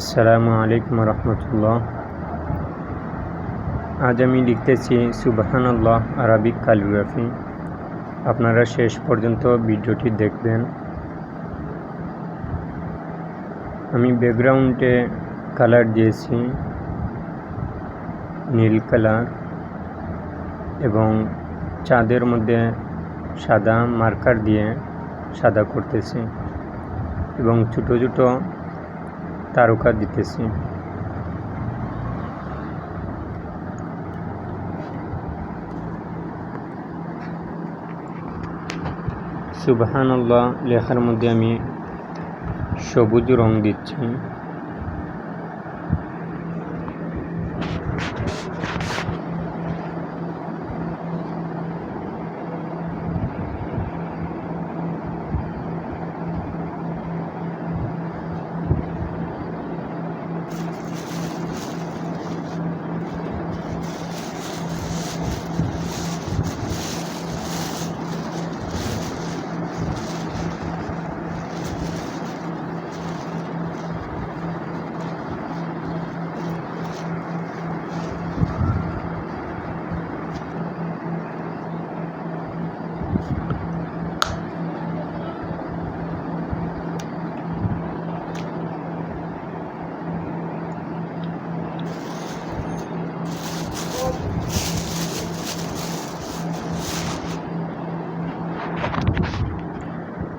আসসালামু আলাইকুম রহমতুল্লাহ। আজ আমি লিখতেছি, সুবাহানাল্লাহ, আরবিক ক্যালিগ্রাফি আপনারা শেষ পর্যন্ত ভিডিওটি দেখবেন। আমি ব্যাকগ্রাউন্ডে কালার দিয়েছি, নীল কালার এবং চাঁদের মধ্যে সাদা মার্কার দিয়ে সাদা করতেছি এবং ছোটো ছোটো তারকা দিতেছি। সুবহানাল্লাহ লেখার মধ্যে আমি সবুজ রং দিচ্ছি।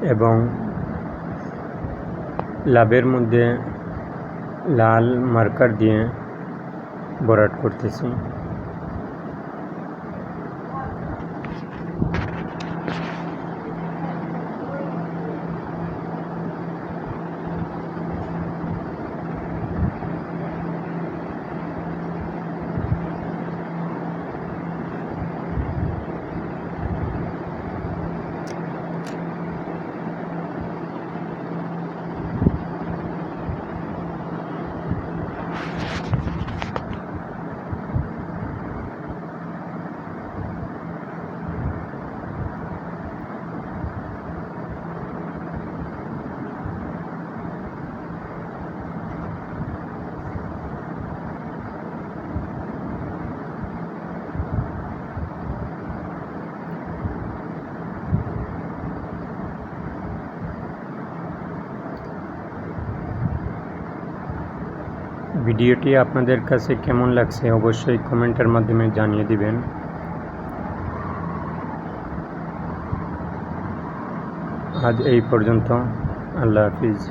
এবং লাভের মধ্যে লাল মার্কার দিয়ে ভরাট করতেছি। ভিডিওটি আপনাদের কাছে কেমন লাগছে অবশ্যই কমেন্টের মাধ্যমে জানিয়ে দিবেন। আজ এই পর্যন্ত। আল্লাহ হাফিজ।